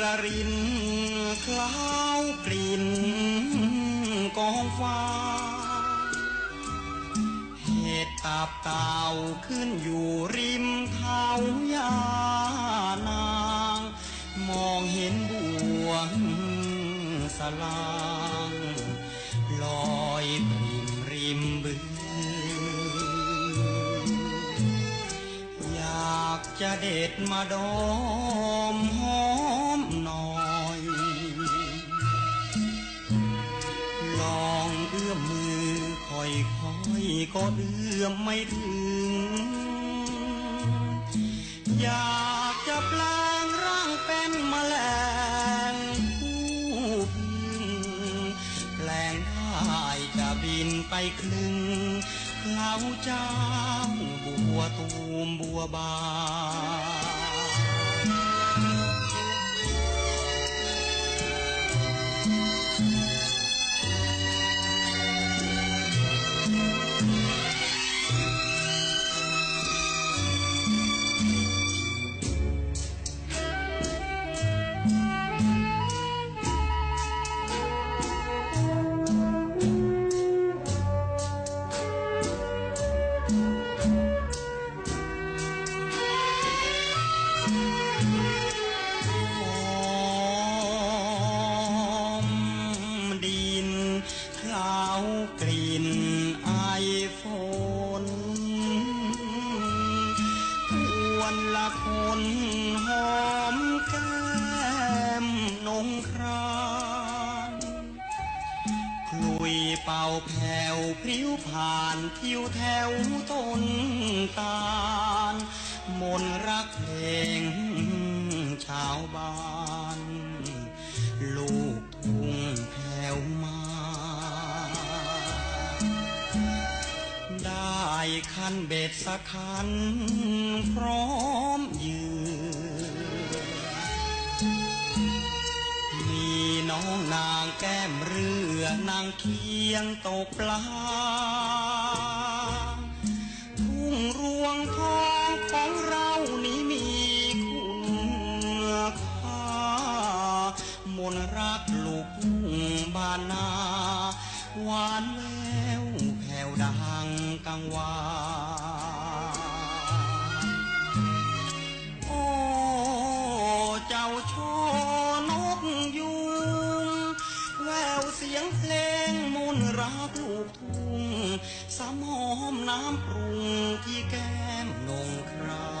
ระรินคล้าวกลิ่นกองฟ้า เหตุตาบเต่าขึ้นอยู่ริมเท้ายานาง มองเห็นบ่วงสลางลอยปริมริมบึงอยากจะเด็ดมาดอมหอม ก็เอื้อมไม่ถึง อยากจะแปลงร่างเป็นแมลงผู้พึงแปลงได้จะบินไปคลึงเคล้าเจ้าบัวตูมบัวบาน ผ่านทิวแถวต้นตาล มนรักเพลงชาวบ้าน ลูกทุ่งแผ่วมา ได้คันเบ็ดสักคัน พร้อมยืนมีน้องนางแก้มเรือนางเคียงตกปลา รวงทองของเรานี้มีคุณค่ามนรักลูกทุ่งบานนา หวานแววแผ่วดังกังวานโอ้ เจ้าชอนกยุง แววเสียงเพลงมนรักลูกทุ่ง สามหอมน้ำปรุงที่แก้มนงครา